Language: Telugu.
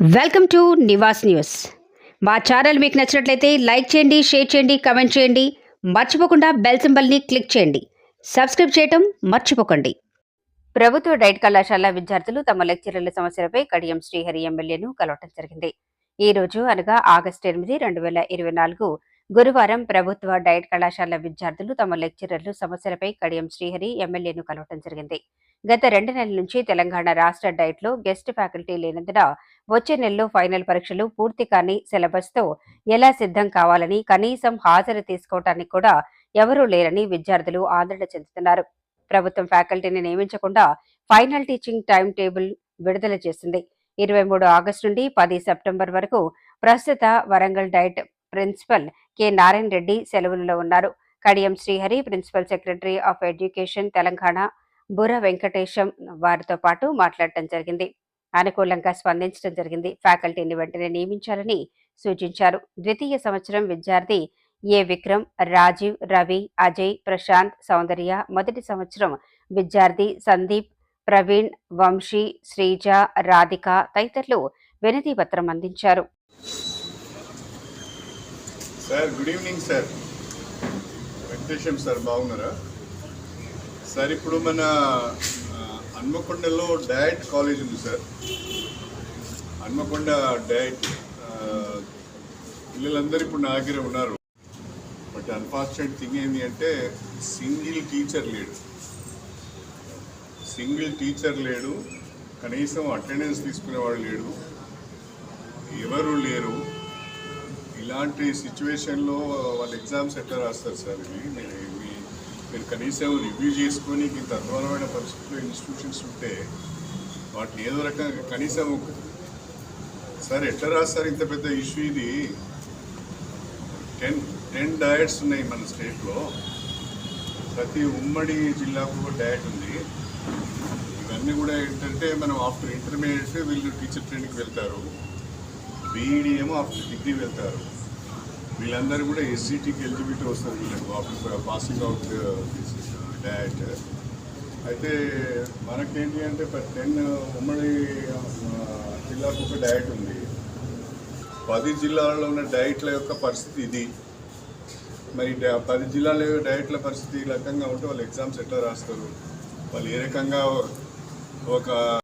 Welcome to Nivas news. మా ఛానల్ మీకు నచ్చినట్లయితే లైక్ చేయండి షేర్ చేయండి కమెంట్ చేయండి. మర్చిపోకుండా బెల్ సింబల్ని క్లిక్ చేయండి. సబ్స్క్రైబ్ చేయటం మర్చిపోకండి. ప్రభుత్వ డైట్ కళాశాల విద్యార్థులు తమ లెక్చరర్ల సమస్యలపై కడియం శ్రీహరి ఎమ్మెల్యేను కలవటం జరిగింది. ఈ రోజు అనగా ఆగస్టు ఎనిమిది రెండు వేల ఇరవై నాలుగు గురువారం ప్రభుత్వ డైట్ కళాశాల విద్యార్థులు తమ లెక్చరర్లు సమస్యలపై కడియం శ్రీహరి ఎమ్మెల్యేను కలవటం జరిగింది. గత రెండు నెలల నుంచి తెలంగాణ రాష్ట్ర డైట్లో గెస్ట్ ఫ్యాకల్టీ లేనందున వచ్చే నెలలో ఫైనల్ పరీక్షలు పూర్తి కాని సిలబస్తో ఎలా సిద్ధం కావాలని కనీసం హాజరు తీసుకోవటానికి కూడా ఎవరూ లేరని విద్యార్థులు ఆందోళన చెందుతున్నారు. ప్రభుత్వం ఫ్యాకల్టీని నియమించకుండా ఫైనల్ టీచింగ్ టైం టేబుల్ విడుదల చేసింది. ఇరవై మూడు ఆగస్టు నుండి పది సెప్టెంబర్ వరకు ప్రస్తుత Warangal DIET principal K. Narayana Reddy సెలవులలో ఉన్నారు. Kadiyam Srihari principal secretary of education Telangana Burra Venkatesham వారితో పాటు మాట్లాడటం జరిగింది. అనుకూలంగా స్పందించడం జరిగింది. ఫ్యాకల్టీని వెంటనే నియమించాలని సూచించారు. ద్వితీయ సంవత్సరం విద్యార్థి ఏ విక్రమ్ రాజీవ్ రవి అజయ్ ప్రశాంత్ సౌందర్య మొదటి సంవత్సరం విద్యార్థి సందీప్ ప్రవీణ్ వంశీ శ్రీజ రాధిక తదితరులు వినతి పత్రం అందించారు. Sir good evening sir. Venkatesham sir బాగున్నారా? సార్ ఇప్పుడు మన హన్మకొండలో డయట్ కాలేజ్ ఉంది సార్. హన్మకొండ డయట్ పిల్లలందరూ ఇప్పుడు నా దగ్గర ఉన్నారు. బట్ అన్ఫార్చునేట్ థింగ్ ఏంటి అంటే సింగిల్ టీచర్ లేడు. సింగిల్ టీచర్ లేడు. కనీసం అటెండెన్స్ తీసుకునేవాడు లేడు. ఎవరు లేరు. ఇలాంటి సిచ్యువేషన్లో వాళ్ళ ఎగ్జామ్స్ ఎట్లా రాస్తారు సార్ ఇవి? నేను మీరు కనీసం రివ్యూ చేసుకొని ఇంత అధ్వానమైన పరిస్థితుల్లో ఇన్స్టిట్యూషన్స్ ఉంటే వాటిని ఏదో రకంగా కనీసం ఒక- సార్ ఎట్లా రాస్తారు ఇంత పెద్ద ఇష్యూ ఇది? టెన్ టెన్ డయట్స్ ఉన్నాయి మన స్టేట్లో ప్రతి ఉమ్మడి జిల్లాకు డయట్ ఉంది. ఇవన్నీ కూడా ఏంటంటే మనం ఆఫ్టర్ ఇంటర్మీడియట్ వీళ్ళు టీచర్ ట్రైనింగ్కి వెళ్తారు. బీఈడి ఏమో ఆఫ్టర్ డిగ్రీ వెళ్తారు. వీళ్ళందరూ కూడా ఎస్సీటీకి ఎలిజిబిలిటీ వస్తారు వీళ్ళకు. ఆఫ్టర్ పాసింగ్ అవుట్ డయట్ అయితే మనకేంటి అంటే టెన్ uh, ఉమ్మడి uh, జిల్లాకు ఒక డయట్ ఉంది. పది జిల్లాల్లో ఉన్న డయట్ల యొక్క పరిస్థితి ఇది. మరి పది జిల్లాల డైట్ల డయట్ల పరిస్థితి ఈ రకంగా ఉంటే వాళ్ళు ఎగ్జామ్స్ ఎట్లా రాస్తారు? వాళ్ళు ఏ రకంగా ఒక